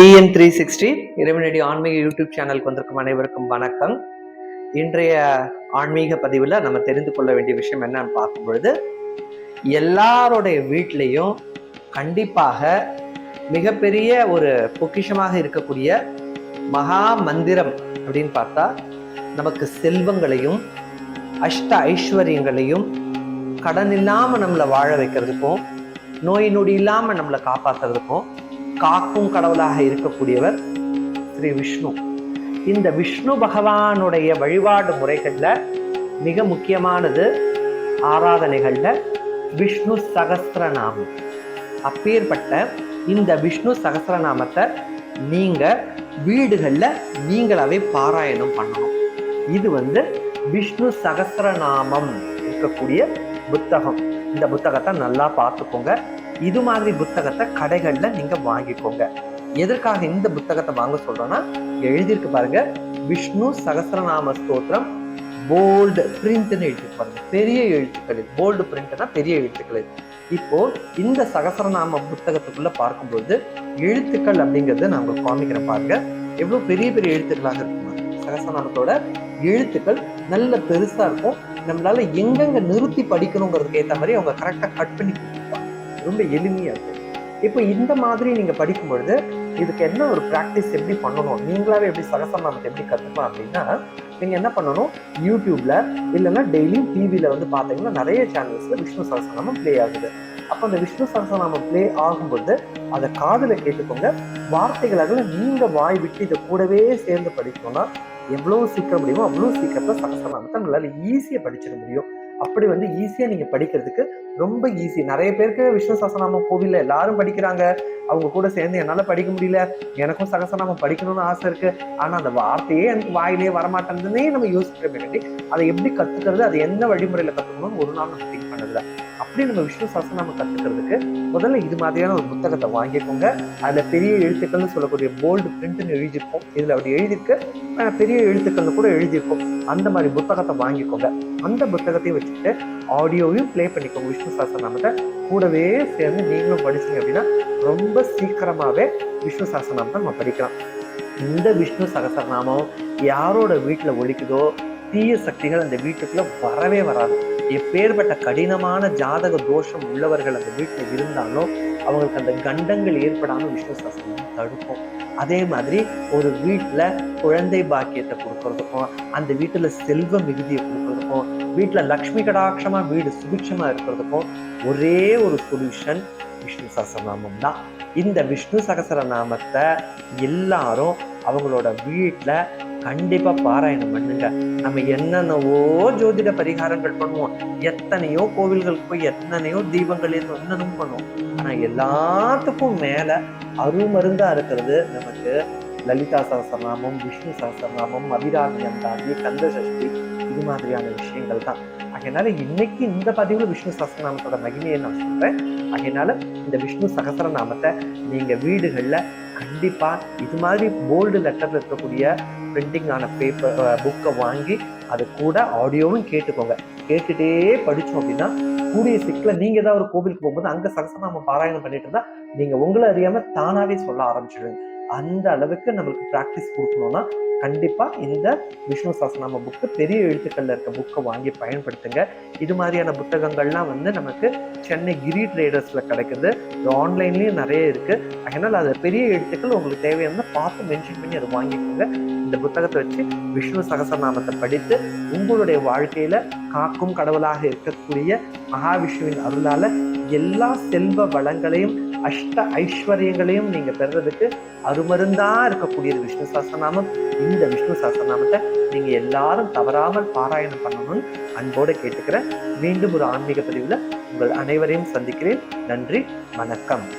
TN three sixty இறைவனடி ஆன்மீக YouTube சேனலுக்கு வந்திருக்கும் அனைவருக்கும் வணக்கம். இன்றைய ஆன்மீக பதிவில் நம்ம தெரிந்து கொள்ள வேண்டிய விஷயம் என்னன்னு பார்க்கும் பொழுது எல்லாருடைய வீட்லேயும் கண்டிப்பாக மிகப்பெரிய ஒரு பொக்கிஷமாக இருக்கக்கூடிய மகா மந்திரம் அப்படின்னு பார்த்தா நமக்கு செல்வங்களையும் அஷ்ட ஐஸ்வர்யங்களையும் கடன் இல்லாமல் நம்மளை வாழ வைக்கிறதுக்கும் நோய் நொடி இல்லாமல் நம்மளை காப்பாற்றுறதுக்கும் காக்கும் கடவுளாக இருக்கக்கூடியவர் ஸ்ரீ விஷ்ணு. இந்த விஷ்ணு பகவானுடைய வழிபாடு முறைகளில் மிக முக்கியமானது ஆராதனைகளில் விஷ்ணு சகசிரநாமம். அப்பேற்பட்ட இந்த விஷ்ணு சகசிரநாமத்தை நீங்கள் வீடுகளில் நீங்களாவே பாராயணம் பண்ணணும். இது வந்து விஷ்ணு சகசிரநாமம் இருக்கக்கூடிய புத்தகம். இந்த புத்தகத்தை நல்லா பார்த்துக்கோங்க. இது மாதிரி புத்தகத்தை கடைகளில் நீங்கள் வாங்கிக்கோங்க. எதற்காக இந்த புத்தகத்தை வாங்க சொல்கிறோன்னா எழுதியிருக்கு பாருங்க விஷ்ணு சகஸ்ரநாம ஸ்தோத்திரம் போல்டு பிரிண்ட்னு எழுதி பாருங்க. பெரிய எழுத்துக்கள் போல்டு பிரிண்ட்னா பெரிய எழுத்துக்கள் இப்போ இந்த சகஸ்ரநாம புத்தகத்துக்குள்ள பார்க்கும்போது எழுத்துக்கள் அப்படிங்கிறத நான் உங்களுக்கு காமிக்கிறேன் பாருங்க. எவ்வளோ பெரிய பெரிய எழுத்துக்களாக இருக்கும்? சகஸ்ரநாமத்தோட எழுத்துக்கள் நல்ல பெருசா இருக்கும். நம்மளால எங்கெங்க நிறுத்தி படிக்கணுங்கிறதுக்கு ஏற்ற மாதிரி அவங்க கரெக்டாக கட் பண்ணி ரொம்ப எளிமையாக இருக்கும். இப்போ இந்த மாதிரி நீங்க படிக்கும் பொழுது இதுக்கு என்ன ஒரு ப்ராக்டிஸ் எப்படி பண்ணணும்? நீங்களாவே எப்படி சகசநாமத்தை எப்படி கற்றுக்கலாம் அப்படின்னா நீங்கள் என்ன பண்ணணும்? யூடியூப்ல இல்லைன்னா டெய்லியும் டிவியில வந்து பார்த்தீங்கன்னா நிறைய சேனல்ஸ்ல விஷ்ணு சகசநாமம் ப்ளே ஆகுது. அப்போ அந்த விஷ்ணு சகசநாமம் ப்ளே ஆகும்போது அதை காதில் கேட்டுக்கோங்க. வார்த்தைகளாக நீங்க வாய் விட்டு இதை கூடவே சேர்ந்து படிக்கணும்னா எவ்வளோ சீக்கிரம் முடியுமோ அவ்வளோ சீக்கிரத்தில் சகசநாமத்தை நம்மளால ஈஸியாக படிச்சிட முடியும். அப்படி வந்து ஈஸியா நீங்க படிக்கிறதுக்கு ரொம்ப ஈஸி நிறைய பேருக்கு விஷ்ணு சகசநாமம் கோவில்ல எல்லாரும் படிக்கிறாங்க. அவங்க கூட சேர்ந்து என்னால படிக்க முடியல. எனக்கும் சகசநாமம் படிக்கணும்னு ஆசை இருக்கு. ஆனா அந்த வார்த்தையே எனக்கு வாயிலே வரமாட்டேங்குதுன்னே நம்ம யோசிக்கிற வேண்டி அதை எப்படி கத்துக்கிறது அது எந்த வழிமுறையில கத்துக்கணும்னு ஒரு நாள் நம்ம திங்க் பண்ணதில்ல. அப்படி நம்ம விஷ்ணு சகசநாமம் கத்துக்கிறதுக்கு முதல்ல இது மாதிரியான ஒரு புத்தகத்தை வாங்கிக்கோங்க. அதுல பெரிய எழுத்துக்கள்னு சொல்லக்கூடிய போல்டு பிரிண்ட்னு எழுதியிருக்கும் இதுல அப்படி எழுதியிருக்கு. பெரிய எழுத்துக்கள்னு கூட எழுதியிருக்கும் அந்த மாதிரி புத்தகத்தை வாங்கிக்கோங்க. அந்த புத்தகத்தையும் வச்சுட்டு ஆடியோவையும் ப்ளே பண்ணிக்கோங்க. விஷ்ணு சகசநாமத்தை கூடவே சேர்ந்து நீங்களும் படிச்சீங்க அப்படின்னா ரொம்ப சீக்கிரமாவே விஷ்ணு சகசநாமத்தை நம்ம படிக்கலாம். இந்த விஷ்ணு சகசரநாமம் யாரோட வீட்டில் ஒலிக்குதோ தீய சக்திகள் அந்த வீட்டுக்குள்ள வரவே வராது. எப்பேற்பட்ட கடினமான ஜாதக தோஷம் உள்ளவர்கள் அந்த வீட்டில் இருந்தாலும் அவங்களுக்கு அந்த கண்டங்கள் ஏற்படாமல் விஷ்ணு சகசநாமம் தடுக்கும். அதே மாதிரி ஒரு வீட்டில் குழந்தை பாக்கியத்தை கொடுக்கறதுக்கும் அந்த வீட்டில் செல்வ மிகுதியை கொடுக்கறதுக்கும் வீட்டில் லக்ஷ்மி கடாட்சமாக வீடு சுபிட்சமா இருக்கிறதுக்கும் ஒரே ஒரு சொல்யூஷன் விஷ்ணு சகசரநாமம் தான். இந்த விஷ்ணு சகசரநாமத்தை எல்லாரும் அவங்களோட வீட்டில் கண்டிப்பா பாராயணம் பண்ணுங்க. நம்ம என்னென்னவோ ஜோதிட பரிகாரங்கள் பண்ணுவோம். எத்தனையோ கோவில்களுக்கு போய் எத்தனையோ தீபங்கள் என்னென்னும் பண்ணுவோம். ஆனா எல்லாத்துக்கும் மேல அருமருந்தா இருக்கிறது நமக்கு லலிதா சகசரநாமம் விஷ்ணு சகசரநாமம் அபிராமியம் தாண்டி கந்தசஷ்டி இது மாதிரியான விஷயங்கள் தான். அதனால இன்னைக்கு இந்த பதிவில் விஷ்ணு சகசரநாமத்தோட மகிமையை நான் சொல்றேன். அதனால இந்த விஷ்ணு சகசரநாமத்தை நீங்க வீடுகளில் கண்டிப்பாக இது மாதிரி போல்டு லெட்டரில் இருக்கக்கூடிய பிரிண்டிங் ஆன பேப்பர் புக்கை வாங்கி அது கூட ஆடியோவும் கேட்டுக்கோங்க. கேட்டுகிட்டே படித்தோம் அப்படின்னா கூடிய சிக்கில் நீங்கள் ஏதாவது ஒரு கோவிலுக்கு போகும்போது அங்கே சகசநாமம் பாராயணம் பண்ணிட்டு இருந்தால் நீங்கள் உங்களை அறியாமல் தானாகவே சொல்ல ஆரம்பிச்சிடுவீங்க. அந்த அளவுக்கு நம்மளுக்கு ப்ராக்டிஸ் கொடுக்கணும்னா கண்டிப்பாக இந்த விஷ்ணு சகசநாம புக்கு பெரிய எழுத்துக்கள்ல இருக்க புக்கை வாங்கி பயன்படுத்துங்க. இது மாதிரியான புத்தகங்கள்லாம் வந்து நமக்கு சென்னை கிரி ட்ரேடர்ஸில் கிடைக்குது. ஆன்லைன்லேயும் நிறைய இருக்கு. அதனால் அது பெரிய எழுத்துக்கள் உங்களுக்கு தேவையான பார்த்து மென்ஷன் பண்ணி அதை வாங்கிக்கோங்க. இந்த புத்தகத்தை வச்சு விஷ்ணு சகசநாமத்தை படித்து உங்களுடைய வாழ்க்கையில காக்கும் கடவுளாக இருக்கக்கூடிய மகாவிஷ்ணுவின் அருளால எல்லா செல்வ வளங்களையும் அஷ்ட ஐஸ்வர்யங்களையும் நீங்க பெறதுக்கு அருமருந்தா இருக்கக்கூடிய விஷ்ணு சாஸ்திரநாமம். இந்த விஷ்ணு சாஸ்திரநாமத்தை நீங்க எல்லாரும் தவறாமல் பாராயணம் பண்ணணும்னு அன்போடு கேட்டுக்கிறேன். மீண்டும் ஒரு ஆன்மீக பதிவில் உங்கள் அனைவரையும் சந்திக்கிறேன். நன்றி வணக்கம்.